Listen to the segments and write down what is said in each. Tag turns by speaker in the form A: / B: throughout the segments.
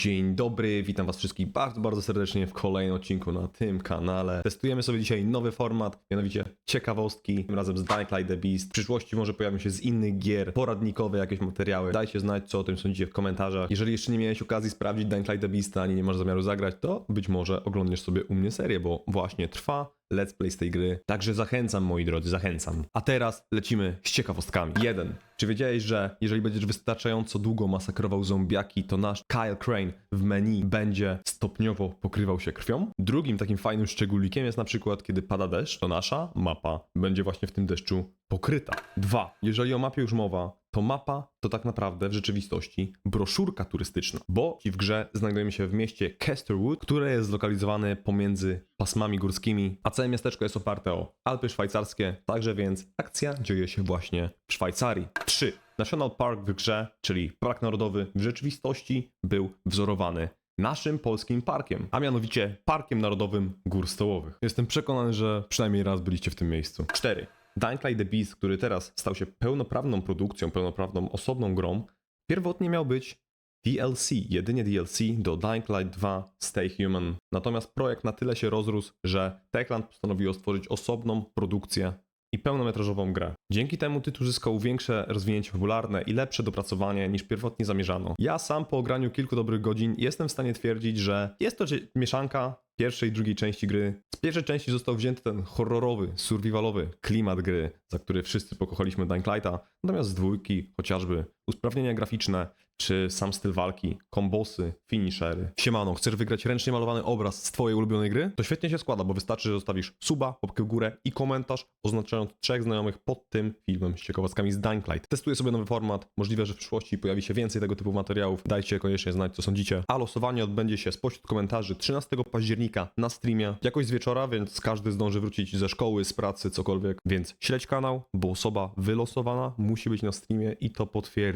A: Dzień dobry, witam was wszystkich bardzo, bardzo serdecznie w kolejnym odcinku na tym kanale. Testujemy sobie dzisiaj nowy format, mianowicie ciekawostki, tym razem z Dying Light the Beast. W przyszłości może pojawią się z innych gier, poradnikowe jakieś materiały. Dajcie znać, co o tym sądzicie w komentarzach. Jeżeli jeszcze nie miałeś okazji sprawdzić Dying Light the Beast, ani nie masz zamiaru zagrać, to być może oglądniesz sobie u mnie serię, bo właśnie trwa let's play z tej gry. Także zachęcam, moi drodzy, zachęcam. A teraz lecimy z ciekawostkami. Jeden. Czy wiedziałeś, że jeżeli będziesz wystarczająco długo masakrował zombiaki, to nasz Kyle Crane w menu będzie stopniowo pokrywał się krwią? Drugim takim fajnym szczególikiem jest na przykład, kiedy pada deszcz, to nasza mapa będzie właśnie w tym deszczu pokryta. Dwa. Jeżeli o mapie już mowa, to mapa to tak naprawdę w rzeczywistości broszurka turystyczna, bo w grze znajdujemy się w mieście Casterwood, które jest zlokalizowane pomiędzy pasmami górskimi, a całe miasteczko jest oparte o Alpy szwajcarskie, także więc akcja dzieje się właśnie w Szwajcarii. 3. National Park w grze, czyli Park Narodowy w rzeczywistości był wzorowany naszym polskim parkiem, a mianowicie Parkiem Narodowym Gór Stołowych. Jestem przekonany, że przynajmniej raz byliście w tym miejscu. 4. Dying Light the Beast, który teraz stał się pełnoprawną produkcją, pełnoprawną osobną grą, pierwotnie miał być DLC, jedynie DLC do Dying Light 2 Stay Human. Natomiast projekt na tyle się rozrósł, że Techland postanowiło stworzyć osobną produkcję i pełnometrażową grę. Dzięki temu tytuł zyskał większe rozwinięcie fabularne i lepsze dopracowanie niż pierwotnie zamierzano. Ja sam po ograniu kilku dobrych godzin jestem w stanie twierdzić, że jest to mieszanka pierwszej i drugiej części gry. Pierwszej części został wzięty ten horrorowy, survivalowy klimat gry, za który wszyscy pokochaliśmy Dying Lighta, natomiast z dwójki chociażby usprawnienia graficzne, czy sam styl walki, kombosy, finishery. Siemano, chcesz wygrać ręcznie malowany obraz z twojej ulubionej gry? To świetnie się składa, bo wystarczy, że zostawisz suba, łapkę w górę i komentarz oznaczając trzech znajomych pod tym filmem z ciekawostkami z Dying. Testuję sobie nowy format, możliwe, że w przyszłości pojawi się więcej tego typu materiałów. Dajcie koniecznie znać, co sądzicie. A losowanie odbędzie się spośród komentarzy 13 października na streamie, jakoś z wieczora, więc każdy zdąży wrócić ze szkoły, z pracy, cokolwiek. Więc śledź kanał, bo osoba wylosowana musi być na streamie i to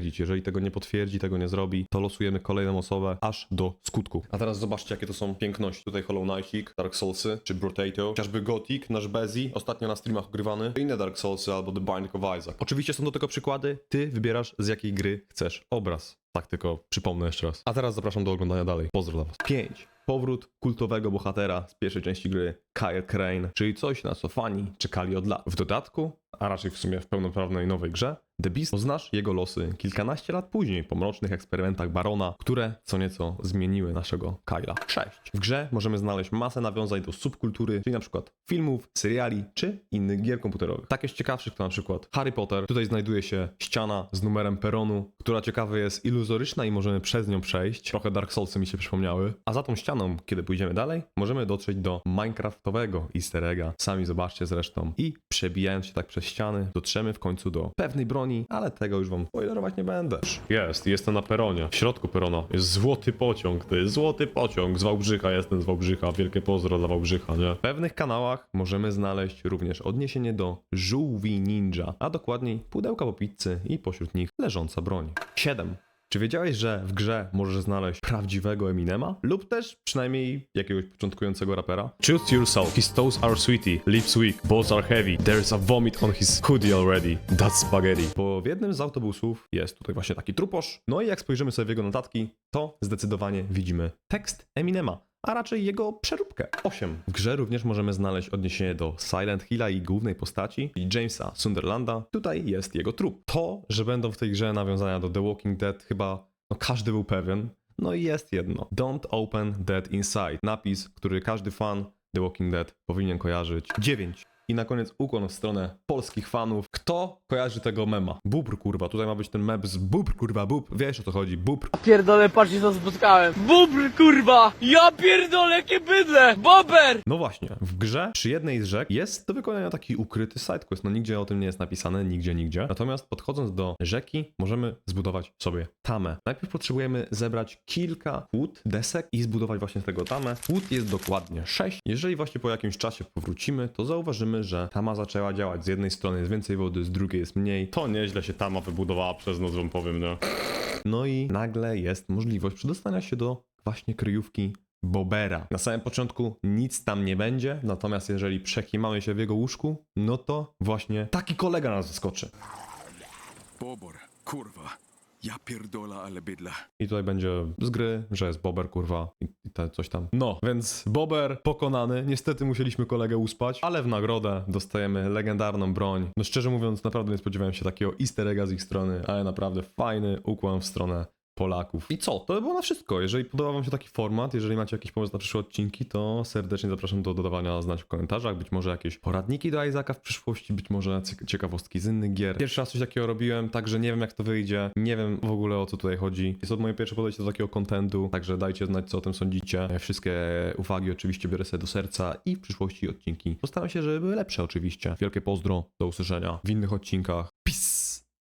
A: potwierdzić. Jeżeli tego nie potwierdzi, tego nie zrobi, to losujemy kolejną osobę aż do skutku. A teraz zobaczcie, jakie to są piękności. Tutaj Hollow Knightik, Dark Soulsy, czy Brotato, chociażby Gothic, nasz Bezi, ostatnio na streamach ogrywany, inne Dark Soulsy albo The Binding of Isaac. Oczywiście są do tego przykłady, ty wybierasz z jakiej gry chcesz obraz. Tak tylko przypomnę jeszcze raz. A teraz zapraszam do oglądania dalej. Pozdro was. 5. Powrót kultowego bohatera z pierwszej części gry, Kyle Crane, czyli coś na co fani czekali od lat. W dodatku, a raczej w sumie w pełnoprawnej nowej grze, The Beast poznasz jego losy kilkanaście lat później po mrocznych eksperymentach Barona, które co nieco zmieniły naszego Kyla. 6. W grze możemy znaleźć masę nawiązań do subkultury, czyli na przykład filmów, seriali czy innych gier komputerowych. Takie z ciekawszych to na przykład Harry Potter. Tutaj znajduje się ściana z numerem peronu, która ciekawe jest iluzoryczna i możemy przez nią przejść. Trochę Dark Soulsy mi się przypomniały. A za tą ścianą, kiedy pójdziemy dalej, możemy dotrzeć do Minecraftowego easter egga. Sami zobaczcie zresztą. I przebijając się tak przez ściany, dotrzemy w końcu do pewnej broni, ale tego już wam spoilerować nie będę. Jest, jestem na peronie. W środku perona jest złoty pociąg, to jest złoty pociąg. Z Wałbrzycha jestem z Wałbrzycha. Wielkie pozdro dla Wałbrzycha, nie? W pewnych kanałach możemy znaleźć również odniesienie do żółwi ninja, a dokładniej pudełka po pizzy i pośród nich leżąca broń. 7. Czy wiedziałeś, że w grze możesz znaleźć prawdziwego Eminema? Lub też przynajmniej jakiegoś początkującego rapera? Choose yourself. His toes are sweetie, lips weak, balls are heavy. There's a vomit on his hoodie already. That's spaghetti. Bo w jednym z autobusów jest tutaj właśnie taki truposz. No i jak spojrzymy sobie w jego notatki, to zdecydowanie widzimy tekst Eminema a raczej jego przeróbkę. 8. W grze również możemy znaleźć odniesienie do Silent Hilla i głównej postaci, Jamesa Sunderlanda. Tutaj jest jego trup. To, że będą w tej grze nawiązania do The Walking Dead, chyba no, każdy był pewien. No i jest jedno. Don't open Dead Inside. Napis, który każdy fan The Walking Dead powinien kojarzyć. 9. I na koniec ukłon w stronę polskich fanów. Kto kojarzy tego mema? Bubr, kurwa. Tutaj ma być ten mem z bubr, kurwa, bubr. Wiesz o co chodzi. Bubr.
B: Pierdolę, patrzcie co spotkałem. Bubr, kurwa! Ja pierdolę, jakie bydle! Bober!
A: No właśnie, w grze przy jednej z rzek jest do wykonania taki ukryty sidequest. No nigdzie o tym nie jest napisane, nigdzie, nigdzie. Natomiast podchodząc do rzeki, możemy zbudować sobie tamę. Najpierw potrzebujemy zebrać kilka płót, desek i zbudować właśnie z tego tamę. Płót jest dokładnie 6. Jeżeli właśnie po jakimś czasie powrócimy, to zauważymy, że tama zaczęła działać. Z jednej strony jest więcej wody, z drugiej jest mniej. To nieźle się tama wybudowała przez noc, wam powiem, no. No i nagle jest możliwość przedostania się do właśnie kryjówki Bobera. Na samym początku nic tam nie będzie, natomiast jeżeli przekimamy się w jego łóżku, no to właśnie taki kolega nas zaskoczy.
C: Bobor, kurwa. Ja pierdola, ale bydla.
A: I tutaj będzie z gry, że jest Bober, kurwa, i, i te coś tam. No, więc Bober pokonany. Niestety musieliśmy kolegę uspać, ale w nagrodę dostajemy legendarną broń. No szczerze mówiąc, naprawdę nie spodziewałem się takiego easter egga z ich strony, ale naprawdę fajny ukłon w stronę Polaków. I co? To by było na wszystko. Jeżeli podoba wam się taki format, jeżeli macie jakiś pomysł na przyszłe odcinki, to serdecznie zapraszam do dodawania znać w komentarzach. Być może jakieś poradniki do Isaaca w przyszłości, być może cie- ciekawostki z innych gier. Pierwszy raz coś takiego robiłem, także nie wiem jak to wyjdzie. Nie wiem w ogóle o co tutaj chodzi. Jest to moje pierwsze podejście do takiego kontentu, także dajcie znać co o tym sądzicie. Wszystkie uwagi oczywiście biorę sobie do serca i w przyszłości odcinki postaram się, żeby były lepsze oczywiście. Wielkie pozdro, do usłyszenia w innych odcinkach. Peace!